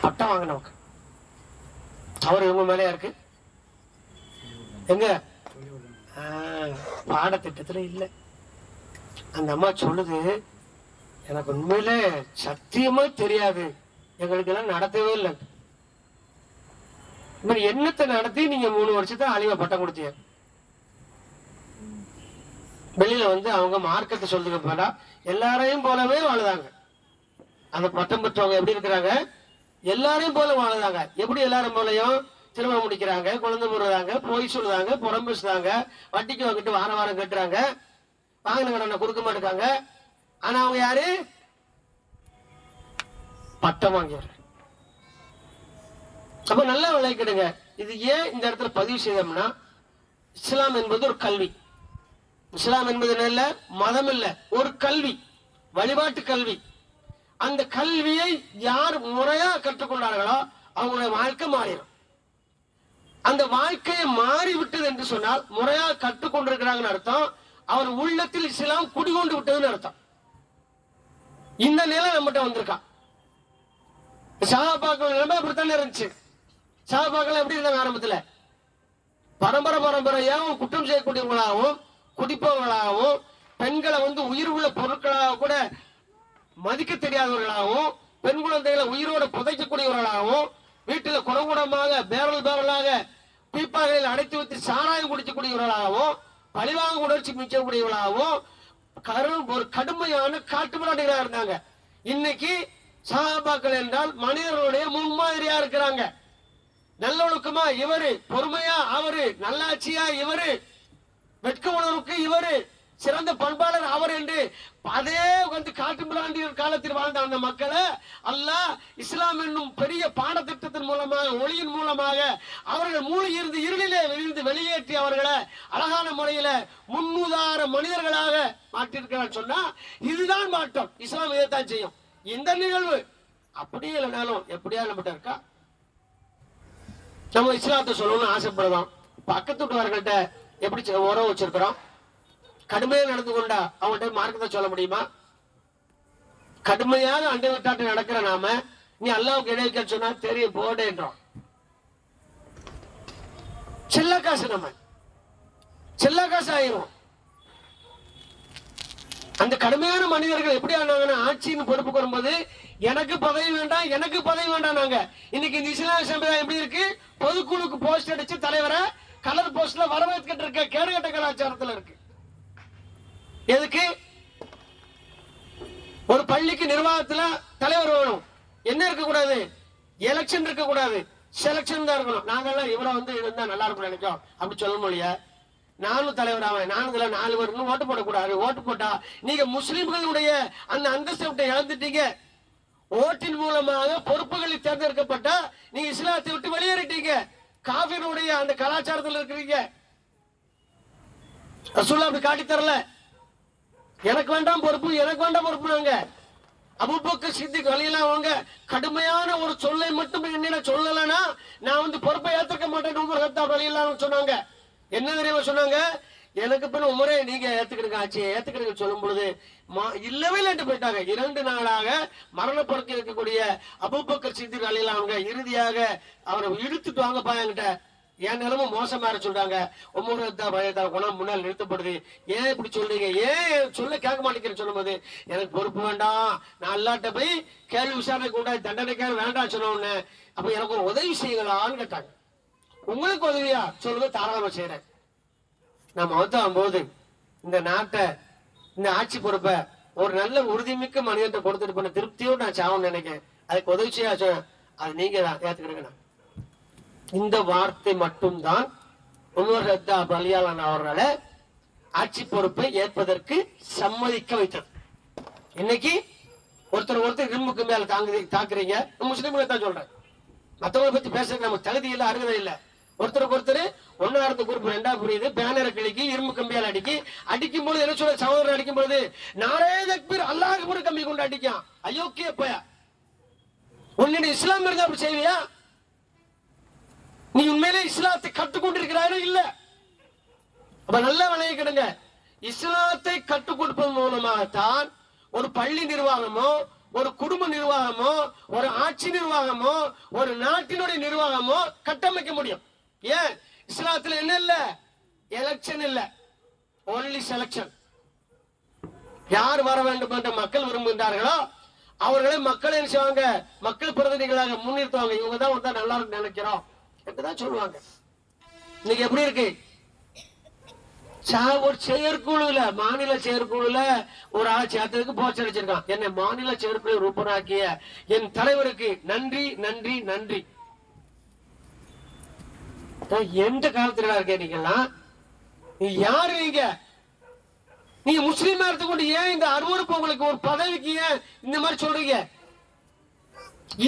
பட்டம் வாங்கினவங்க தவறு இவங்க மேலேயா இருக்கு? எங்க? ஆ, பாடத்திட்டத்துல இல்ல. அந்த அம்மா சொல்லுது எனக்கு உண்மையில சத்தியமா தெரியாது. எங்களுக்கு எல்லாம் நடத்தவே இல்லை. இந்த என்னத்தை நடத்தி நீங்க மூணு வருஷத்தை அழிவா பட்டம் கொடுத்தீங்க? வெளியில வந்து அவங்க மார்க்கத்தை சொல்லுங்க போனா எல்லாரையும் போலவே வாழுதாங்க. அந்த பட்டம் பெற்றவங்க எப்படி இருக்கிறாங்க? எல்லாரையும் போல வாழ்ந்தாங்க. எப்படி எல்லாரும் போலயும்? திருமணம் முடிக்கிறாங்க குழந்தை போடுறாங்க பொய் சொல்லுறாங்க புறம்பேசுறாங்க வட்டிக்கு வாங்கிட்டு வாரம் வாரம் கட்டுறாங்க. வாங்கின கடனை கொடுக்க மாட்டாங்க ஆனா அவங்க யாரு? பட்டம் வாங்கிடுறாங்க அப்ப நல்லா விளைக்கிடுங்க இது ஏன் இந்த இடத்துல பதிவு செய்தோம்னா இஸ்லாம் என்பது ஒரு கல்வி. இஸ்லாம் என்பது என்ன இல்ல? மதம் இல்ல. ஒரு கல்வி. வழிபாட்டு கல்வி. அந்த கல்வியை யார் முறையா கற்றுக்கொண்டார்களோ அவங்களுடைய வாழ்க்கை மாறிடும். அந்த வாழ்க்கையை மாறிவிட்டது என்று சொன்னால் முறையா கற்றுக்கொண்டிருக்கிறாங்கன்னு அர்த்தம். அவர் உள்ளத்தில் இஸ்லாம் குடிகொண்டு விட்டதுன்னு அர்த்தம். இந்த நிலை நம்மகிட்ட வந்திருக்கா. சகாபாக்கள் நிலைமை அப்படித்தானே இருந்துச்சு. சகாபாக்கள் எப்படி இருந்தாங்க ஆரம்பத்துல? பரம்பரை பரம்பரையாகவும் குற்றம் செய்யக்கூடியவங்களாகவும் குடிப்பவர்களாகவும் பெண்களை வந்து உயிர் உள்ள பொருட்களாக கூட மதிக்க தெரியாதவர்களாகவும் பெண் குழந்தைகளை உயிரோடு புதைக்கக்கூடியவர்களாகவும் வீட்டில் குறகுடமாக பேரல் பேரலாக பீப்பாகளில் அடைத்து வைத்து சாராயம் குடிக்கக்கூடியவர்களாகவும் பழிவாங்க உணர்ச்சி மிச்சக்கூடியவர்களாகவும் கரும் ஒரு கடுமையான காட்டுமிராண்டிகளா இருந்தாங்க. இன்னைக்கு சகாபாக்கள் என்றால் மனிதர்களுடைய முன்மாதிரியா இருக்கிறாங்க. நல்லொழுக்கமா இவரு பொறுமையா அவரு நல்லாட்சியா இவரு வெட்க உணர்வுக்கு இவரு சிறந்த பண்பாளர் அவர் என்று அதே வந்து காட்டு பிராண்டியர் காலத்தில் வாழ்ந்த அந்த மக்களை அல்லாஹ் இஸ்லாம் என்னும் பெரிய பாடத்திட்டத்தின் மூலமாக ஒளியின் மூலமாக அவர்கள் மூளை இருந்து இருளிலே இருந்து வெளியேற்றி அவர்களை அழகான முறையில முன்னுதார மனிதர்களாக மாற்றிருக்கிறார் சொன்னா இதுதான் மாற்றம். இஸ்லாம் இதைத்தான் செய்யும். இந்த நிகழ்வு அப்படியே இல்லைனாலும் எப்படியா நம்மகிட்ட இருக்கா? நம்ம இஸ்லாத்தை சொல்லணும்னு ஆசைப்படுறோம். பக்கத்து வீட்டுக்காரர்கள்ட்ட எப்படி உறவு வச்சிருக்கிறோம்? கடுமையா நடந்து கொண்டா அவங்கள்ட்ட மார்க்கத்தை சொல்ல முடியுமா? கடுமையாக அண்டை விட்டாட்டு நடக்கிற நாம நீ அல்லாவுக்கு இடையிக்க சொன்னா தெரிய போடேன்றோம் செல்ல காசு நம்ம. செல்ல காசு ஆயிரும். அந்த கடுமையான மனிதர்கள் எப்படி ஆனாங்கன்னா ஆட்சியின் பொறுப்பு வரும்போது எனக்கு பதவி வேண்டாம் எனக்கு பதவி வேண்டாம் நாங்க. இன்னைக்கு இந்த இஸ்லாமிய சம்பிரதாயம் எப்படி இருக்கு? பொதுக்குழுக்கு போஸ்ட் அடிச்சு தலைவரை கலர் போஸ்ட்ல வரவேற்கிட்டு இருக்க கேடுகட்ட கலாச்சாரத்துல இருக்கு. எதுக்கு? ஒரு பள்ளிக்கு நிர்வாகத்துல தலைவர் வேணும். என்ன இருக்க கூடாது எலெக்ஷன் இருக்க கூடாது செலக்ஷன் தான் இருக்கணும். நாங்கெல்லாம் இவரை வந்து இருந்தா நல்லா இருக்கும் நினைக்கும் அப்படி சொல்ல முடியா நானும் தலைவர் ஆவேன். நானும் இதுல நாலு பேர் ஓட்டு போடக்கூடாது. ஓட்டு போட்டா நீங்க முஸ்லிம்களுடைய அந்த அந்தஸ்தை விட்டு இழந்துட்டீங்க. ஓட்டின் மூலமாக பொறுப்புகளில் தேர்ந்தெடுக்கப்பட்டா நீங்க இஸ்லாத்தை விட்டு வெளியேறிட்டீங்க. காபிருடைய அந்த கலாச்சாரத்தில் இருக்கிறீங்க. ரசூல்லா அப்படி காட்டி தரல எனக்கு வேண்டாம் பொறுப்பு எனக்கு வேண்டாம் பொறுப்பு நாங்க அபுபக்கர் சித்திக் வழியெல்லாம் அவங்க கடுமையான ஒரு சொல்லை மட்டும் என்ன சொல்லலைன்னா நான் வந்து பொறுப்பை ஏத்துக்க மாட்டேன் உமர் ஹத்தாப் வழியெல்லாம் சொன்னாங்க. என்ன தெரியுமா சொன்னாங்க? எனக்கு பின்ன உமரே நீங்க ஏத்துக்கிடுங்க ஆட்சியை ஏத்துக்கிடுங்க சொல்லும் பொழுது மா- இல்லவே இல்லைன்னு போயிட்டாங்க. இரண்டு நாளாக மரணப்படுத்தி இருக்கக்கூடிய அபுபக்கர் சித்திக் வழியெல்லாம் அவங்க இறுதியாக அவரை இழுத்துட்டு வாங்கப்பா என்கிட்ட. என் நிலைமை மோசமா இருக்கு சொல்றாங்க. உமரத்தா பயத்தா குணம் முன்னால் நிறுத்தப்படுது. ஏன் இப்படி சொல்றீங்க? ஏன் சொல்ல கேட்க மாட்டேங்கிறேன்னு சொல்லும்போது எனக்கு பொறுப்பு வேண்டாம். நான் அல்லாட்ட போய் கேள்வி விசாரணைக்கு உண்டா தண்டனைக்காக வேண்டாம் சொன்ன அப்ப எனக்கு ஒரு உதவி செய்யலாம்னு கேட்டாங்க. உங்களுக்கு உதவியா? சொல்லுங்க தாராளமா செய்யறேன் நான் மௌத்தாகும் போது இந்த நாட்டை இந்த ஆட்சி பொறுப்பை ஒரு நல்ல உறுதிமிக்க மனிதத்தை கொடுத்துட்டு பண்ண திருப்தியோடு நான் சாவணும்னு நினைக்கிறேன். அதுக்கு உதவி செய்ய அது நீங்க தான் ஏத்துக்கிடுங்க இந்த வார்த்தை மட்டும்தான் உமர் ரத்தா பலியாளன் அவர்களை ஆட்சி பொறுப்பை ஏற்பதற்கு சம்மதிக்க வைத்தது. இன்னைக்கு ஒருத்தர் ஒருத்தர் இரும்புக்கு மேல தாங்க தாக்குறீங்க. முஸ்லீம்களை தான் சொல்றேன். மத்தவங்களை பத்தி பேசுறதுக்கு நமக்கு தகுதி இல்லை அருகதை இல்ல. ஒருத்தருக்கு ஒருத்தர் ஒன்னாவது குரூப் ரெண்டா புரியுது பேனரை கிழிக்கி இரும்பு கம்பியால் அடிக்கி அடிக்கும் பொழுது என்ன சொல்ற சகோதரன் அடிக்கும் பொழுது நாரே தக்பீர் அல்லாஹ் கூட கம்பி கொண்டு அடிக்கான் அயோக்கிய போய. உன்னுடைய இஸ்லாம் இருந்தா அப்படி செய்வியா? நீ உண்மையிலே இஸ்லாத்தை கற்றுக்கொண்டிருக்கிறாரோ இல்ல? அப்ப நல்ல விளைய கிடுங்க. இஸ்லாத்தை கற்றுக் கொடுப்பதன் மூலமாகத்தான் ஒரு பள்ளி நிர்வாகமோ ஒரு குடும்ப நிர்வாகமோ ஒரு ஆட்சி நிர்வாகமோ ஒரு நாட்டினுடைய நிர்வாகமோ கட்டமைக்க முடியும். ஏன்? இஸ்லாத்துல என்ன இல்ல? எலெக்ஷன் இல்ல. ஒன்லி செலக்ஷன் யார் வர வேண்டும் என்று மக்கள் விரும்புகின்றார்களோ அவர்களை மக்கள் என்ன செய்வாங்க? மக்கள் பிரதிநிதிகளாக முன்னிறுத்துவாங்க. இவங்க தான் வந்தா நல்லா நினைக்கிறோம். என்றுதான் சொல்லுவாங்க. இன்னைக்கு எப்படி இருக்கு? ஒரு செயற்குழுல மாநில செயற்குழுல ஒரு ஆள் சேர்த்ததுக்கு போச்சு அடிச்சிருக்கான் என்னை மாநில செயற்குழு ரூபனாக்கிய என் தலைவருக்கு நன்றி நன்றி நன்றி. எந்த காலத்துல இருக்கேன் நீங்கெல்லாம்? நீ யாரு நீங்க? நீங்க முஸ்லீமா எடுத்துக்கொண்டு ஏன் இந்த அருவறுப்பு உங்களுக்கு ஒரு பதவிக்கு ஏன் இந்த மாதிரி சொல்றீங்க?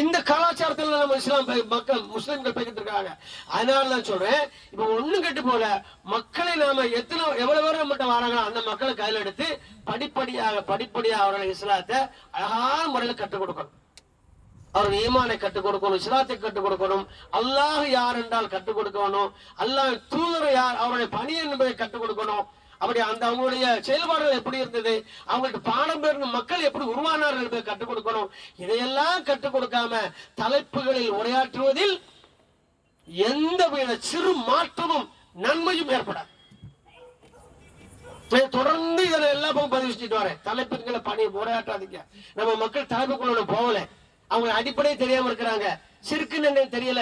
இந்த கலாச்சாரத்துல நம்ம இஸ்லாம் மக்கள் முஸ்லிம்கள் பேசிட்டு இருக்காங்க அதனால தான் சொல்றேன் இப்ப ஒண்ணும் கெட்டு போல மக்களை நாம எத்தனை எவ்வளவு பேர் நம்மகிட்ட வராங்களோ அந்த மக்களை கையில எடுத்து படிப்படியாக படிப்படியாக அவர்கள் இஸ்லாத்தை அழகான முறையில கற்றுக் கொடுக்கணும். அவர்கள் ஈமானை கற்றுக் கொடுக்கணும் இஸ்லாத்தை கற்றுக் கொடுக்கணும். அல்லாஹ் யார் என்றால் கற்றுக் கொடுக்கணும். அல்லாஹ் தூதர் யார் அவருடைய பணி என்பதை கற்றுக் கொடுக்கணும். அப்படி அந்த அவங்களுடைய செயல்பாடுகள் எப்படி இருந்தது? அவங்கள்ட்ட பாடம் பெறும் மக்கள் எப்படி உருவானார்கள் என்பதை கற்றுக் கொடுக்கணும்? இதையெல்லாம் கற்றுக் கொடுக்காம தலைப்புகளில் உரையாற்றுவதில் எந்தவித சிறு மாற்றமும் நன்மையும் ஏற்படாது. தொடர்ந்து இதுல எல்லா பக்கம் பதிவு செஞ்சுட்டு வரேன். தலைப்புகளை பணி உரையாற்றாதீங்க. நம்ம மக்கள் தலைப்புக்குள்ள போகல. அவங்க அடிப்படையே தெரியாம இருக்கிறாங்க. சிறுக்கு என்னன்னு தெரியல.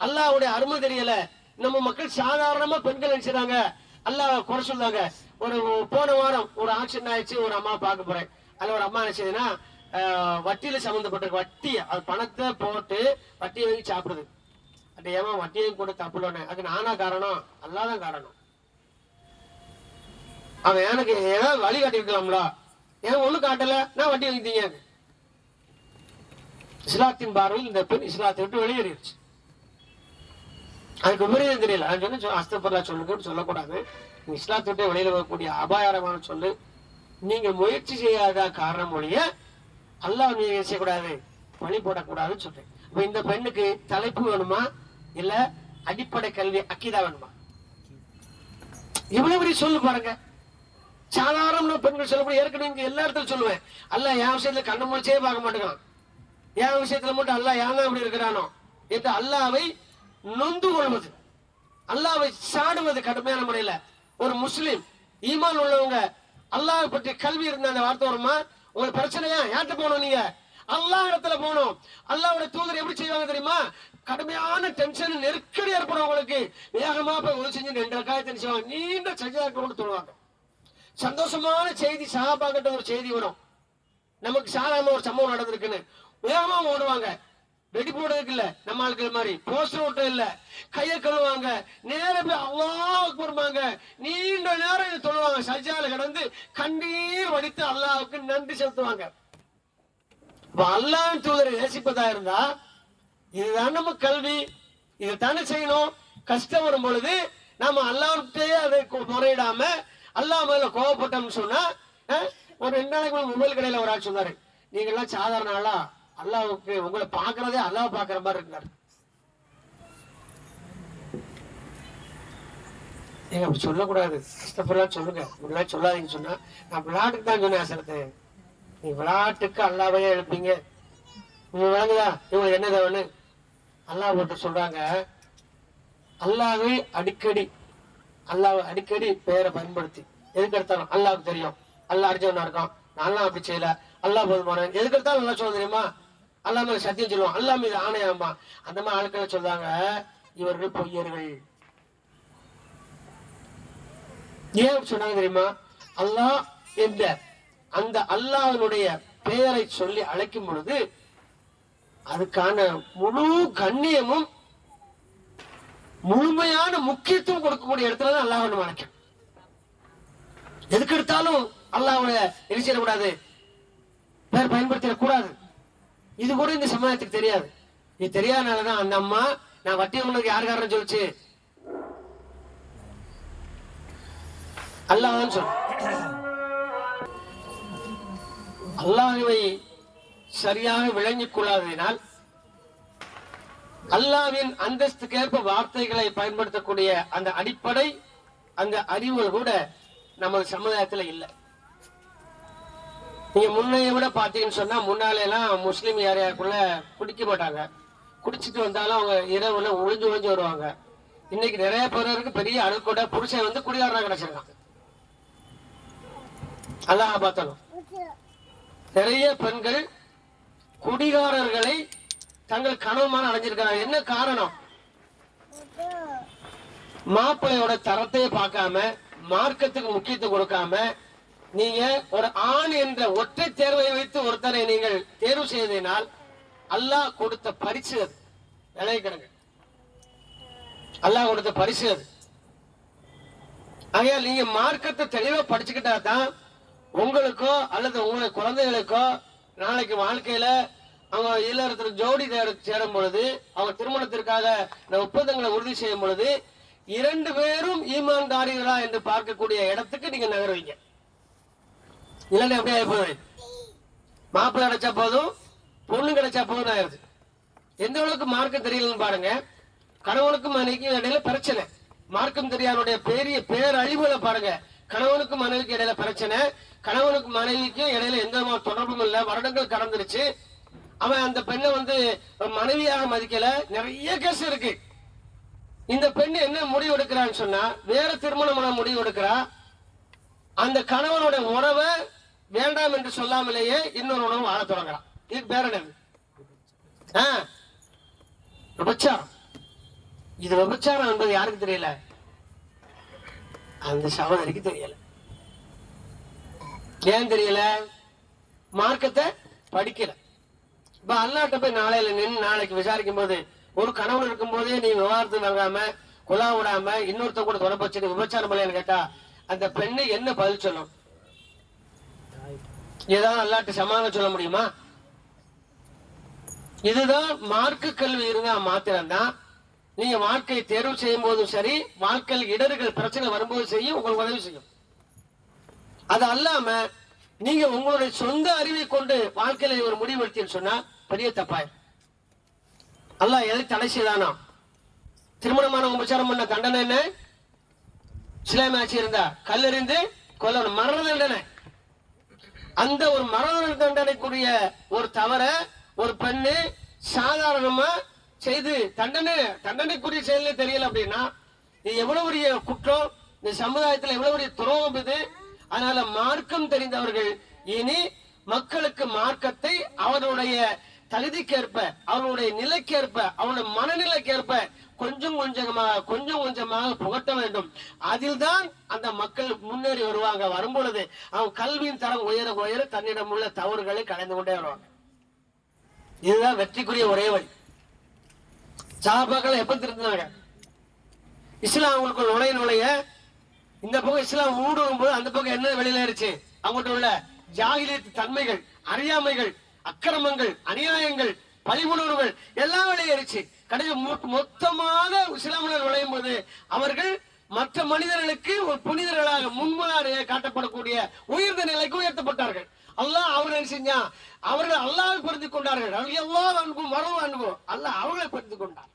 அல்லாவுடைய அருமை தெரியல. நம்ம மக்கள் சாதாரணமா பெண்கள் நினைச்சாங்க அல்லாஹ் குறை சொல்லுவாங்க. ஒரு போன வாரம் ஒரு ஆக்சிடென்ட் ஆயிடுச்சு ஒரு அம்மா பார்க்க போறேன். அதுல ஒரு அம்மா நினைச்சதுன்னா வட்டியில சம்மந்தப்பட்டிருக்கு வட்டி அது பணத்தை போட்டு வட்டியை வாங்கி சாப்பிடுது. அது ஏமா வட்டியையும் கூட தப்புலன்னு அது நானா காரணம்? அல்லாதான் காரணம். அவன் எனக்கு ஏதாவது வழி காட்டியிருக்கலாம்ல ஏன் ஒண்ணு காட்டல? நான் வட்டி வாங்கிட்டீங்க. இஸ்லாத்தின் பார்வையில் இந்த பெண் இஸ்லாத்தை விட்டு வெளியேறிடுச்சு. அதுக்கு விபரீதம் தெரியல. நான் சொன்ன அஸ்தபர்லா சொல்லுங்கன்னு சொல்லக்கூடாது. நீ இஸ்லாத்தை வெளியில வரக்கூடிய அபாயகரமான சொல்லு. நீங்க முயற்சி செய்யாத காரணம் ஒழிய அல்லாஹ் நீங்க செய்யக்கூடாது. பணி போடக்கூடாதுன்னு சொல்றேன். இப்ப இந்த பெண்ணுக்கு தலைப்பு வேணுமா? இல்ல அடிப்படை கல்வி அக்கிதா வேணுமா? இவ்வளவு பெரிய சொல்லு பாருங்க. சாதாரண பெண்கள் சொல்லக்கூடிய ஏற்கனவே எல்லா இடத்துலயும் சொல்லுவேன். அல்ல என் விஷயத்துல கண்ணு முடிச்சே பார்க்க மாட்டேங்கிறான். என் விஷயத்துல மட்டும் அல்ல ஏன் தான் இப்படி இருக்கிறானோ? என்று அல்லாவை நொந்து கொள்வது. அல்லாவை சாடுவது கடுமையான முறையில. ஒரு முஸ்லீம் ஈமான் உள்ளவங்க அல்லாவை பற்றி கல்வி இருந்த அந்த வார்த்தை வருமா? உங்களுக்கு பிரச்சனையா? யார்கிட்ட போகணும் நீங்க? அல்லாஹ் இடத்துல போகணும். அல்லாஹ்வுடைய தூதர் எப்படி செய்வாங்க தெரியுமா? கடுமையான டென்ஷன் நெருக்கடி ஏற்படும் உங்களுக்கு வேகமா போய் உதவி செஞ்சு ரெண்டு ரக்காயத்தை செய்வாங்க? நீண்ட சஜிதா கொண்டு சொல்லுவாங்க. சந்தோஷமான செய்தி சகாபாக்கிட்ட ஒரு செய்தி வரும். நமக்கு சாதாரண ஒரு சம்பவம் நடந்திருக்குன்னு. வேகமா ஓடுவாங்க. வெடி போடுறதுக்கு இல்ல நம்ம ஆட்கள் மாதிரி. போஸ்டர் ஓட்டம் இல்ல. கைய கழுவாங்க நேர போய் அல்லாவுக்கு வருவாங்க நீண்ட நேரம் இதை தொழுவாங்க. சஜால கடந்து கண்ணீர் வடித்து அல்லாவுக்கு நன்றி செலுத்துவாங்க. அல்லாவின் அல்லாஹ் தூதரை நேசிப்பதா இருந்தா இதுதான் நம்ம கல்வி. இதை தானே செய்யணும். கஷ்டம் வரும் பொழுது நாம அல்லாவிட்டே அதை முறையிடாம அல்லாஹ் மேல கோவப்பட்டோம்னு சொன்னா ஒரு ரெண்டு நாளைக்கு மொபைல் கடையில ஒரு ஆள் சொன்னாரு நீங்க எல்லாம் சாதாரண ஆளா? அல்லாவுக்கு உங்களை பாக்குறதே அல்லாஹ் பாக்குற மாதிரி இருந்தாரு நீங்க அப்படி சொல்லக்கூடாது. கஷ்டப்படலாம் சொல்லுங்க. இப்படிலாம் சொல்லாதீங்க சொன்னா நான் விளையாட்டுக்கு தான் சொன்னேன் அசரத்து நீ விளையாட்டுக்கு அல்லாவையே எழுப்பீங்க. இவங்க விளங்குதா? இவங்க என்ன தேவைன்னு? அல்லாஹ் போட்டு சொல்றாங்க அல்லாவை அடிக்கடி அல்லாஹ் அடிக்கடி பெயரை பயன்படுத்தி எதுக்கு எடுத்தாலும் அல்லாவுக்கு தெரியும். அல்லாஹ் அடிச்சவனா இருக்கான். நான் அப்படி செய்யல. அல்லாஹ் போதுமான எதுக்கு எடுத்தாலும் நல்லா சொல்ல தெரியுமா? அல்லாஹ் மேல சத்தியம் சொல்லுவான். அல்லாஹ் மீது ஆணையாமா அந்த மாதிரி ஆட்களை சொல்றாங்க. இவர்கள் பொய்யர்கள். ஏன் சொன்னாங்க தெரியுமா? அல்லாஹ் என்ற அந்த அல்லாஹனுடைய பெயரை சொல்லி அழைக்கும் பொழுது அதுக்கான முழு கண்ணியமும் முழுமையான முக்கியத்துவம் கொடுக்கக்கூடிய இடத்துல தான் அல்லாஹ் நம்ம அழைக்கும் எதுக்கு எடுத்தாலும் அல்லாஹ் கூடாது பேர் பயன்படுத்திடக்கூடாது. இது கூட இந்த சமுதாயத்துக்கு தெரியாது. இது தெரியாதனாலதான் அந்த அம்மா நான் வட்டி உங்களுக்கு யார் காரணம் சொல்லிச்சு? அல்லாஹ் சொல். அல்லாஹுவை சரியாக விளங்கிக் கொள்ளாததினால் அல்லாவின் அந்தஸ்துக்கேற்ப வார்த்தைகளை பயன்படுத்தக்கூடிய அந்த அடிப்படை அந்த அறிவுகள் கூட நமது சமுதாயத்துல இல்லை. நீங்க முன்னைய விட பாத்தீங்கன்னு சொன்னா முன்னால எல்லாம் முஸ்லீம் ஏரியாக்குள்ள குடிக்க மாட்டாங்க. குடிச்சிட்டு வந்தாலும் அவங்க இரவுல ஒழிஞ்சு ஒழிஞ்சு வருவாங்க. இன்னைக்கு நிறைய பேருக்கு பெரிய அழுக்கூட புருஷன் வந்து குடிகாரனா கிடைச்சிருக்கான் அல்லாஹ் பார்த்தாலும் நிறைய பெண்கள் குடிகாரர்களை தங்கள் கனவுமான அடைஞ்சிருக்காங்க என்ன காரணம்? மாப்பிள்ளையோட தரத்தையே பார்க்காம மார்க்கத்துக்கு முக்கியத்துவம் கொடுக்காம நீங்க ஒரு ஆண் என்ற ஒற்றை தேர்வை வைத்து ஒருத்தரை நீங்கள் தேர்வு செய்ததினால் அல்லாஹ் கொடுத்த பரிசு அது. நினைக்கிறங்க அல்லாஹ் கொடுத்த பரிசு அது. ஆகையால் நீங்க மார்க்கத்தை தெளிவா படிச்சுக்கிட்டா தான் உங்களுக்கோ அல்லது உங்களுடைய குழந்தைகளுக்கோ நாளைக்கு வாழ்க்கையில அவங்க இல்லறத்துல ஜோடி தேட- சேரும் பொழுது அவங்க திருமணத்திற்காக இந்த ஒப்பந்தங்களை உறுதி செய்யும் பொழுது இரண்டு பேரும் ஈமான்தாரிகளா என்று பார்க்கக்கூடிய இடத்துக்கு நீங்க நகர்வீங்க. இல்லைன்னா எப்படி ஆயிப்போது மாப்பிள்ளை கிடைச்சா போதும் பொண்ணு கிடைச்சா போதும் ஆயிருது. எந்த அளவுக்கு மார்க்கம் தெரியலன்னு பாருங்க. கணவனுக்கும் மனைவிக்கும் இடையில பிரச்சனை. மார்க்கம் தெரியாதனுடைய பெரிய பேரழிவுகளை பாருங்க. கணவனுக்கும் மனைவிக்கும் இடையில பிரச்சனை. கணவனுக்கும் மனைவிக்கும் இடையில எந்த விதமான தொடர்பும் இல்ல. வருடங்கள் கடந்துருச்சு. அவன் அந்த பெண்ணை வந்து மனைவியாக மதிக்கல. நிறைய கேஸ் இருக்கு. இந்த பெண் என்ன முடிவு எடுக்கிறான்னு சொன்னா வேற திருமணம் முடிவு எடுக்கிறா. அந்த கணவனோட உறவை வேண்டாம் என்று சொல்லாமலேயே இன்னொரு உணவு வாழ தொடங்குறான். இதுக்கு பேர் என்னது? விபச்சாரம். இது விபச்சாரம் என்பது யாருக்கு தெரியல? அந்த சகோதரிக்கு தெரியல. ஏன் தெரியல? மார்க்கத்தை படிக்கல. இப்ப அல்லாட்ட போய் நாளையில நின்று நாளைக்கு விசாரிக்கும் போது ஒரு கணவன் இருக்கும் போதே நீ விவாதத்தை வாங்காம குலா விடாம இன்னொருத்த கூட தொடர்பு வச்சுட்டு விபச்சாரம் பண்ணலன்னு கேட்டா அந்த பெண்ணு என்ன பதில் சொல்லும் ஏதாவது அல்லாட்டு சமாதானம் சொல்ல முடியுமா? இதுதான் மார்க்க கல்வி இருந்தா மாத்திரம்தான். நீங்க வாழ்க்கையை தேர்வு செய்யும் போதும் சரி வாழ்க்கையில் இடர்கள் பிரச்சனை வரும்போது செய்யும் உங்களுக்கு உதவி செய்யும். அது அல்லாம நீங்க உங்களுடைய சொந்த அறிவை கொண்டு வாழ்க்கையில ஒரு முடிவெடுத்தின்னு சொன்னா பெரிய தப்பாய் அல்லாஹ் எதை தடை செய்தானா திருமணமான உபச்சாரம் பண்ண தண்டனை என்ன? இஸ்லாமிய ஆட்சி இருந்தா கல்லெறிந்து கொல்லணும். மரண தண்டனை. அந்த ஒரு மரண தண்டனைக்குரிய ஒரு தவற ஒரு பெண்ணு சாதாரணமா செய்து தண்டனை தண்டனைக்குரிய செயலே தெரியல அப்படின்னா இது எவ்வளவு பெரிய குற்றம் இந்த சமுதாயத்தில் எவ்வளவு பெரிய துரோகம் இது. அதனால மார்க்கம் தெரிந்தவர்கள் இனி மக்களுக்கு மார்க்கத்தை அவருடைய தகுதிக்கேற்ப அவருடைய நிலைக்கேற்ப அவருடைய மனநிலைக்கேற்ப கொஞ்சம் கொஞ்சமாக கொஞ்சம் கொஞ்சமாக புகட்ட வேண்டும். அதில்தான் அந்த மக்கள் முன்னேறி வருவாங்க. வரும்பொழுது அவங்க கல்வியின் தரம் உயர உயர தன்னிடம் உள்ள தவறுகளை கலைந்து கொண்டே வருவாங்க. இதுதான் வெற்றிக்குரிய ஒரே வழி. சாபாக்கள் எப்ப திருந்தினாங்க இஸ்லாம் அவங்களுக்கு நுழைய நுழைய இந்த பக்கம் இஸ்லாம் ஊடுருவும் போது அந்த பக்கம் என்ன வெளியில இருச்சு அவங்கள்ட்ட உள்ள ஜாகிலியத்து தன்மைகள் அறியாமைகள் அக்கிரமங்கள் அநியாயங்கள் பழிவுணர்வுகள் எல்லாம் வெளியேறிச்சு. கடைசி மொத்தமாக இஸ்லாமில் நுழையும் போது அவர்கள் மற்ற மனிதர்களுக்கு ஒரு புனிதர்களாக முன்மாதிரியாக காட்டப்படக்கூடிய உயர்ந்த நிலைக்கு உயர்த்தப்பட்டார்கள். அல்லாஹ் அவர்கள் என்ன செஞ்சான் அவர்கள் அல்லாவை புரிந்து கொண்டார்கள். அவர்கள் எல்லாம் அன்பும் வரவு அன்பும் அல்லாஹ் அவர்களை புரிந்து கொண்டார்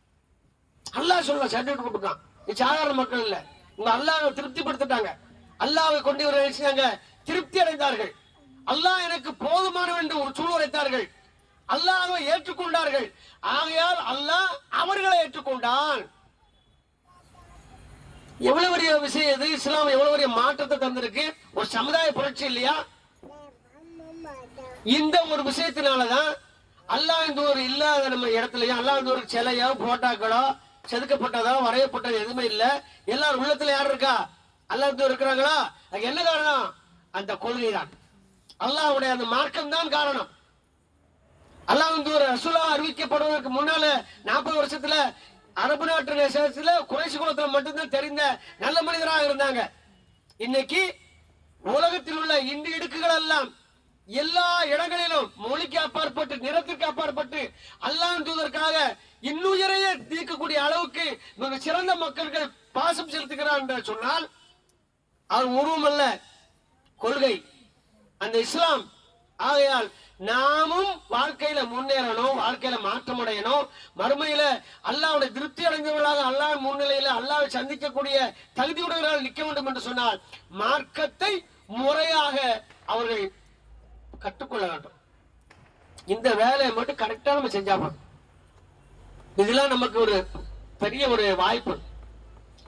அல்லாஹ் சொல்ல சர்டிபிகேட் கொடுத்தான் சாதாரண மக்கள் இல்ல. உங்க அல்லாஹ் திருப்திப்படுத்திட்டாங்க. அல்லாவை கொண்டு வர திருப்தி அடைந்தார்கள். அல்லாஹ் எனக்கு போதுமானவன் என்று ஒரு சூழ் வைத்தார்கள் அல்லாஹ்வை ஏற்றுக்கொண்டார்கள். ஆகையால் அல்லாஹ் அவர்களை ஏற்றுக்கொண்டான். எவ்வளவு பெரிய விஷயம் இது? இஸ்லாம் எவ்வளவு பெரிய மாற்றத்தை தந்திருக்கு? ஒரு சமுதாய புரட்சி இல்லையா? இந்த ஒரு விஷயத்தினாலதான் அல்லாஹ் இந்த ஒரு இல்லாத நம்ம இடத்துலயும் அல்லாஹ் இந்த ஒரு சிலையோ போட்டாக்களோ செதுக்கப்பட்டதோ வரையப்பட்டது எதுவுமே இல்ல. எல்லாரும் உள்ளத்துல யார் இருக்கா? அல்லாஹ் இந்த இருக்கிறாங்களா? அதுக்கு என்ன காரணம்? அந்த கொள்கை தான் அல்லாவுடைய அந்த மார்க்கம் தான் காரணம். அல்லாஹ் வந்து ஒரு ரசூலா அறிவிக்கப்படுவதற்கு முன்னால நாற்பது வருஷத்துல அரபு நாட்டு தேசத்துல குறைசி குலத்துல மட்டும்தான் தெரிந்த நல்ல மனிதராக இருந்தாங்க. இன்னைக்கு உலகத்தில் உள்ள இந்து இடுக்குகள் எல்லாம் எல்லா இடங்களிலும் மொழிக்கு அப்பாற்பட்டு நிறத்திற்கு அப்பாற்பட்டு அல்லாஹ் தூதற்காக இன்னுயிரையே தீர்க்கக்கூடிய அளவுக்கு மிக சிறந்த மக்கள்கள் பாசம் செலுத்துகிறார் என்று சொன்னால் அவர் உருவம் அல்ல கொள்கை. அந்த இஸ்லாம் ஆகையால் நாமும் வாழ்க்கையில முன்னேறணும் வாழ்க்கையில மாற்றம் அடையணும் மறுமையில அல்லாவுடைய திருப்தி அடைந்தவர்களாக அல்லாஹ் முன்னிலையில அல்லாவை சந்திக்கக்கூடிய தகுதியுடையவர்களால் நிற்க வேண்டும் என்று சொன்னால் மார்க்கத்தை முறையாக அவர்கள் கற்றுக்கொள்ள வேண்டும். இந்த வேலையை மட்டும் கரெக்டா நம்ம செஞ்சா இதெல்லாம் நமக்கு ஒரு பெரிய ஒரு வாய்ப்பு.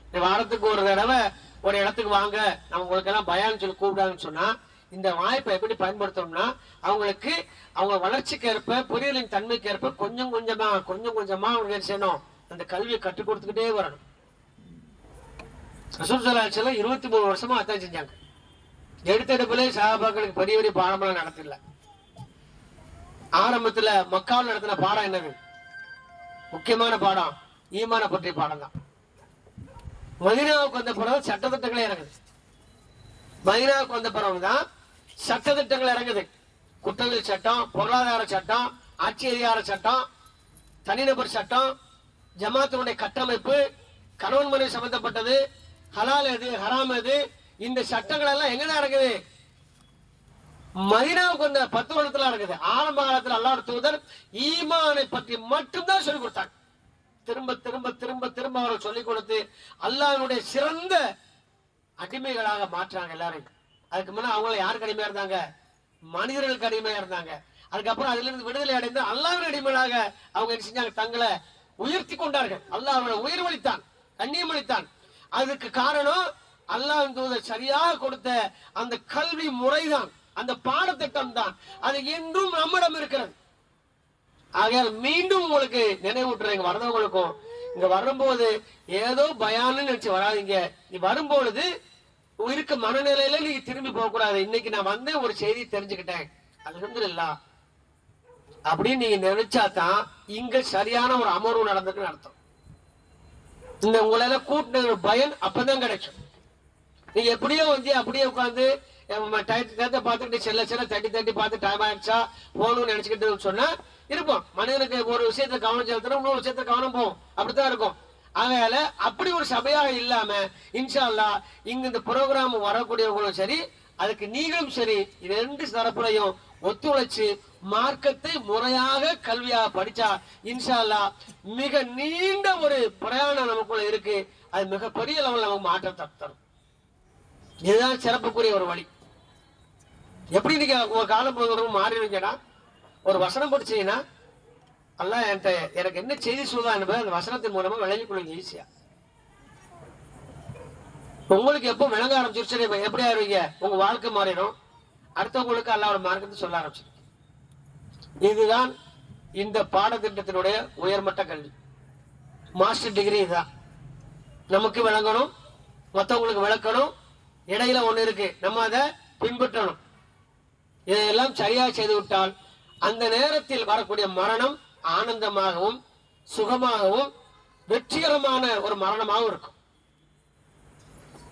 இந்த வாரத்துக்கு ஒரு தடவை ஒரு இடத்துக்கு வாங்க நம்ம உங்களுக்கு எல்லாம் பயான்னு சொல்லி கூப்பிடாங்கன்னு சொன்னா இந்த வாய்ப்பை எப்படி பயன்படுத்தணும்னா அவங்களுக்கு அவங்க வளர்ச்சிக்கு ஏற்ப புரியலின் தன்மைக்கு ஏற்ப கொஞ்சம் கொஞ்சமா கொஞ்சம் கொஞ்சமா அவங்க என்ன செய்யணும் அந்த கல்வியை கற்றுக் கொடுத்துக்கிட்டே வரணும். ரசூல் இருபத்தி மூணு வருஷமா அதான் செஞ்சாங்க. எடுத்தெடுப்புல சகாபாக்களுக்கு பெரிய பெரிய பாடமெல்லாம் நடத்தல ஆரம்பத்துல மக்காவில் நடத்தின பாடம் என்னது? முக்கியமான பாடம் ஈமான பற்றிய பாடம் தான் மதினாவுக்கு வந்த பிறகு சட்டத்திட்டங்களே இறங்குது. மதினாவுக்கு வந்த சட்ட சட்டத்திட்டங்கள் இறங்குது. குற்றவியல் சட்டம் பொருளாதார சட்டம் ஆட்சி அதிகார சட்டம் தனிநபர் சட்டம் ஜமாத்தினுடைய கட்டமைப்பு கணவன் மனைவி சம்பந்தப்பட்டது ஹலால் எது ஹராம் எது இந்த சட்டங்கள் எல்லாம் எங்கதான் இறங்குது? மதினாவுக்கு வந்த பத்து வருடத்துல இருக்குது ஆரம்ப காலத்தில் அல்லாஹ் தூதர் ஈமானை பற்றி மட்டும்தான் சொல்லிக் கொடுத்தாங்க. திரும்ப திரும்ப திரும்ப திரும்ப அவர்கள் சொல்லிக் கொடுத்து அல்லாஹ்வுடைய சிறந்த அடிமைகளாக மாற்றாங்க எல்லாரையும். அதுக்கு முன்ன அவங்கள யாருக்கு கடுமையா இருந்தாங்க? மனிதர்கள் கடுமையா இருந்தாங்க. அதுக்கப்புறம் அதுல இருந்து விடுதலை அடைந்து அல்லாவின் அடிமைகளாக அவங்க என்ன செஞ்சாங்க? தங்களை உயர்த்தி கொண்டார்கள். அல்லாஹ் அவர்களை கண்ணியம் அளித்தான் அதுக்கு காரணம் அல்லாஹ் தூதர் சரியாக கொடுத்த அந்த கல்வி முறைதான் அந்த பாடத்திட்டம் தான். அது இன்றும் நம்மிடம் இருக்கிறது. ஆகையால் மீண்டும் உங்களுக்கு நினைவூட்டுறேன் வரதவங்களுக்கும் இங்க வரும்போது ஏதோ பயான்னு நினைச்சு வராதீங்க. நீ வரும்பொழுது இருக்க மனநிலையில நீங்க திரும்பி போக கூடாது இன்னைக்கு நான் வந்தேன் ஒரு செய்தி தெரிஞ்சுக்கிட்டேன். அல்ஹம்துலில்லாஹ் அப்படின்னு நீங்க நினைச்சா தான் இங்க சரியான ஒரு அமர்வு நடந்திருக்குன்னு அர்த்தம். இந்த உங்களால கூட்டின ஒரு பயன் அப்பதான் கிடைக்கும். நீங்க எப்படியோ வந்து அப்படியே உட்காந்து டயத்தை பார்த்துக்கிட்டு செல்ல செல்ல தட்டி தட்டி பார்த்து டைம் ஆயிடுச்சா? போகணும்னு நினைச்சுக்கிட்டு சொன்னா இருப்போம். மனிதனுக்கு ஒரு விஷயத்த கவனம் செலுத்தணும் இன்னொரு விஷயத்த கவனம் போகும். அப்படித்தான் இருக்கும். அதனால அப்படி ஒரு சபையாக இல்லாம இன்ஷால்லா இங்க இந்த ப்ரோக்ராம் வரக்கூடியவங்களும் சரி அதுக்கு நீங்களும் சரி இது ரெண்டு தரப்புலையும் ஒத்துழைச்சு மார்க்கத்தை முறையாக கல்வியாக படிச்சா இன்ஷால்லா மிக நீண்ட ஒரு பிரயாணம் நமக்குள்ள இருக்கு. அது மிகப்பெரிய லெவலில் நமக்கு மாற்றத்தை தரும். இதுதான் சிறப்புக்குரிய ஒரு வழி. எப்படி நீங்க உங்க காலம் போகிறோம் மாறிடுவீங்கன்னா ஒரு வசனம் படிச்சீங்கன்னா எல்லாம் என்கிட்ட எனக்கு என்ன செய்தி சொல்லுதா என்பது அந்த வசனத்தின் மூலமா விளங்கி கொள்ளுங்க ஈஸியா உங்களுக்கு எப்போ விளங்க ஆரம்பிச்சிருச்சு எப்படி ஆயிருவீங்க? உங்க வாழ்க்கை மாறிடும். அடுத்தவங்களுக்கு அல்லாவோட மார்க்கத்தை சொல்ல ஆரம்பிச்சு இதுதான் இந்த பாடத்திட்டத்தினுடைய உயர்மட்ட கல்வி. மாஸ்டர் டிகிரி இதுதான். நமக்கு விளங்கணும் மற்றவங்களுக்கு விளக்கணும். இடையில ஒன்று இருக்கு. நம்ம அதை பின்பற்றணும். இதையெல்லாம் சரியாக செய்து விட்டால் அந்த நேரத்தில் வரக்கூடிய மரணம் ஆனந்தமாகவும் சுகமாகவும் வெற்றிகரமான ஒரு மரணமாகவும் இருக்கும்.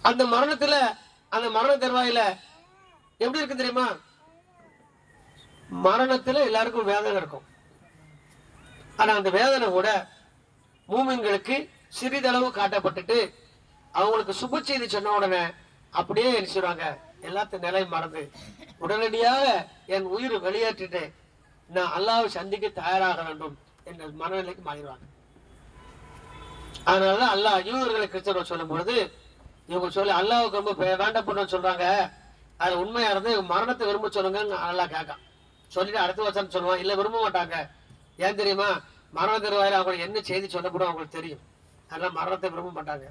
அந்த மரணத்துல அந்த மரண தருவாயில எப்படி இருக்கு தெரியுமா? மரணத்துல எல்லாருக்கும் வேதனை இருக்கும். ஆனா அந்த வேதனை கூட மூமின்களுக்கு சிறிதளவு காட்டப்பட்டுட்டு அவங்களுக்கு சுப செய்தி சொன்ன உடனே அப்படியே என்ன செய்வாங்க? எல்லாத்தையும் நிலை மறந்து உடனடியாக என் உயிர் வெளியேற்றிட்டு நான் அல்லாவை சந்திக்க தயாராக வேண்டும். என்ற மனநிலைக்கு மாறிடுவாங்க. அதனாலதான் அல்லாஹ் யூதர்களை கிறிஸ்தவர் சொல்லும் பொழுது இவங்க சொல்லி அல்லாவுக்கு ரொம்ப பே- வேண்டப்படணும்னு சொல்றாங்க. அது உண்மையா இருந்து இவங்க மரணத்தை விரும்ப சொல்லுங்க நல்லா கேட்கான். சொல்லிட்டு அடுத்த வருஷம் சொல்லுவான். இல்ல விரும்ப மாட்டாங்க. ஏன் தெரியுமா? மரண தருவாயில் அவங்களுக்கு என்ன செய்தி சொல்லப்படும் அவங்களுக்கு தெரியும். அதெல்லாம் மரணத்தை விரும்ப மாட்டாங்க.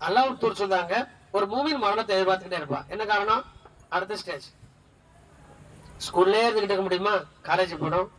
அல்லாஹ் தூர் சொல்றாங்க. ஒரு மூவின் மரணத்தை எதிர்பார்த்துக்கிட்டே இருப்பான். என்ன காரணம்? அடுத்த ஸ்டேஜ் ஸ்கூல்லே இருந்துகிட்டு இருக்க முடியுமா? காலேஜ் போகணும்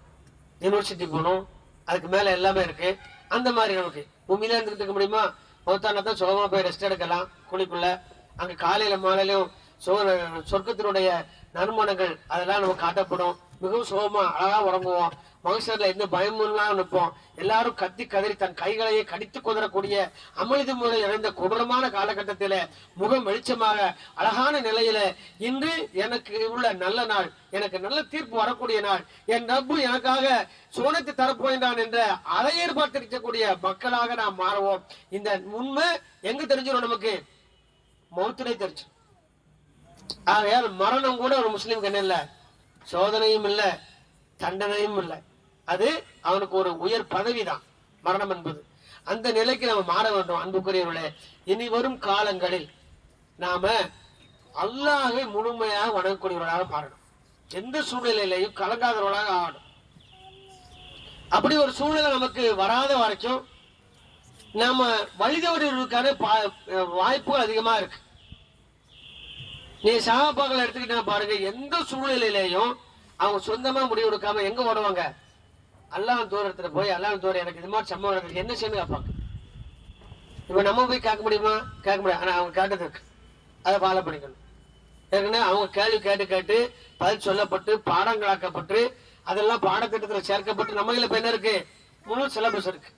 யூனிவர்சிட்டி போகணும் அதுக்கு மேலே எல்லாமே இருக்குது அந்த மாதிரி நமக்கு. பூமியில இருந்துகிட்டு இருக்க முடியுமா? மௌத்தானா தான் சுகமாக போய் ரெஸ்ட் எடுக்கலாம் குழிக்குள்ள அங்கே காலையில் மாலையிலும் சொ- சொர்க்கத்தினுடைய நறுமணங்கள் அதெல்லாம் நமக்கு காட்டப்படும். மிகவும் சுகமாக அழகாக உறங்குவோம். மனுஷர்ல எந்த பயமும் இல்லாம நிற்போம் எல்லாரும் கத்தி கதறி தன் கைகளையே கடித்து குதறக்கூடிய அமிழ்து முறை இறைந்த கொடூரமான காலகட்டத்தில முகம் வெளிச்சமாக அழகான நிலையில இன்று எனக்கு உள்ள நல்ல நாள் எனக்கு நல்ல தீர்ப்பு வரக்கூடிய நாள். என் ரப்பு எனக்காக சோனத்தை தரப்போகின்றான் என்ற அதை ஏற்பார்த்திருக்கக்கூடிய மக்களாக நாம் மாறுவோம். இந்த உண்மை எங்க தெரிஞ்சிடும் நமக்கு? மௌத்திலே தெரிஞ்சிடும். ஆகையால் மரணம் கூட ஒரு முஸ்லீம் என்ன இல்ல? சோதனையும் இல்ல தண்டனையும் இல்ல. அது அவனுக்கு ஒரு உயர் பதவிதான் மரணம் என்பது. அந்த நிலைக்கு நம்ம மாற வேண்டும் அன்புக்குரியவர்களே. இனி வரும் காலங்களில் நாம அல்லாஹை முழுமையாக வணங்கக்கூடியவர்களாக மாறணும். எந்த சூழ்நிலையிலையும் கலங்காதவர்களாக ஆகணும். அப்படி ஒரு சூழ்நிலை நமக்கு வராத வரைக்கும் நாம வழிதவர்களுக்கான பா- வாய்ப்புகள் அதிகமா இருக்கு. நீ சகாபாக்களை எடுத்துக்கிட்டா பாருங்க எந்த சூழ்நிலையிலையும் அவங்க சொந்தமா முடிவு எடுக்காம எங்க ஓடுவாங்க? அல்லாஹ் தூரத்துல போய் அல்லாஹ் தூரம் எனக்கு இது மாதிரி சம்பவம் நடக்குது என்ன செய்யணும் கேட்பாங்க. இப்ப நம்ம போய் கேட்க முடியுமா? கேட்க முடியாது. ஆனா அவங்க கேட்டது இருக்கு. அதை ஃபாலோ பண்ணிக்கணும். ஏற்கனவே அவங்க கேள்வி கேட்டு கேட்டு பதில் சொல்லப்பட்டு பாடங்களாக்கப்பட்டு அதெல்லாம் பாடத்திட்டத்தில் சேர்க்கப்பட்டு நம்ம இப்போ இப்ப என்ன இருக்கு? முழு சிலபஸ் இருக்கு.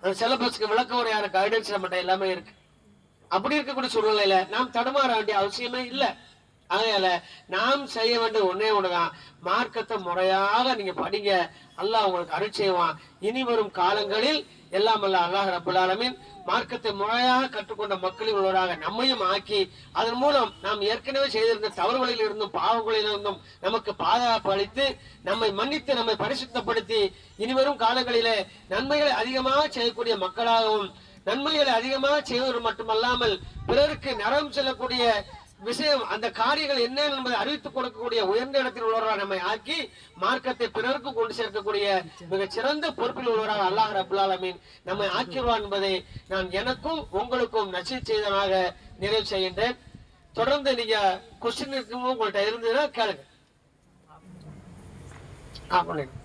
அந்த சிலபஸ்க்கு விளக்க உரையான கைடன்ஸ் நம்மகிட்ட எல்லாமே இருக்கு. அப்படி இருக்கக்கூடிய சூழ்நிலையில நாம் தடுமாற வேண்டிய அவசியமே இல்லை. அதனால நாம் செய்ய வேண்டிய ஒன்னே ஒண்ணுதான். மார்க்கத்தை முறையாக நீங்க படிங்க. அல்லாஹ் உங்களுக்கு அருள் செய்வான். இனி வரும் காலங்களில் எல்லாம் அல்ல அல்லாஹ் ரபுல் மார்க்கத்தை முறையாக கற்றுக்கொண்ட மக்களில் உள்ளவராக நம்மையும் ஆக்கி அதன் மூலம் நாம் ஏற்கனவே செய்திருந்த தவறுகளில் இருந்தும் பாவங்களில் இருந்தும் நமக்கு பாதுகாப்பு அளித்து நம்மை மன்னித்து நம்மை பரிசுத்தப்படுத்தி இனிவரும் காலங்களிலே நன்மைகளை அதிகமாக செய்யக்கூடிய மக்களாகவும் நன்மைகளை அதிகமாக செய்வது மட்டுமல்லாமல் பிறருக்கு நரம் செல்லக்கூடிய விஷயம் அந்த காரியங்கள் என்ன என்பதை அறிவித்துக் கொடுக்கக்கூடிய உயர்ந்த இடத்தில் உள்ளவராக நம்மை ஆக்கி மார்க்கத்தை பிறருக்கு கொண்டு சேர்க்கக்கூடிய மிக சிறந்த பொறுப்பில் உள்ளவராக அல்லாஹ் அபுல்லாலமீன் நம்மை ஆக்கிடுவான் என்பதை நான் எனக்கும் உங்களுக்கும் நச்சு செய்தனாக நிறைவு செய்கின்றேன். தொடர்ந்து நீங்க கொஸ்டின் இருக்கும் உங்கள்கிட்ட இருந்ததுன்னா கேளுங்க. ஆ பண்ணிடுங்க.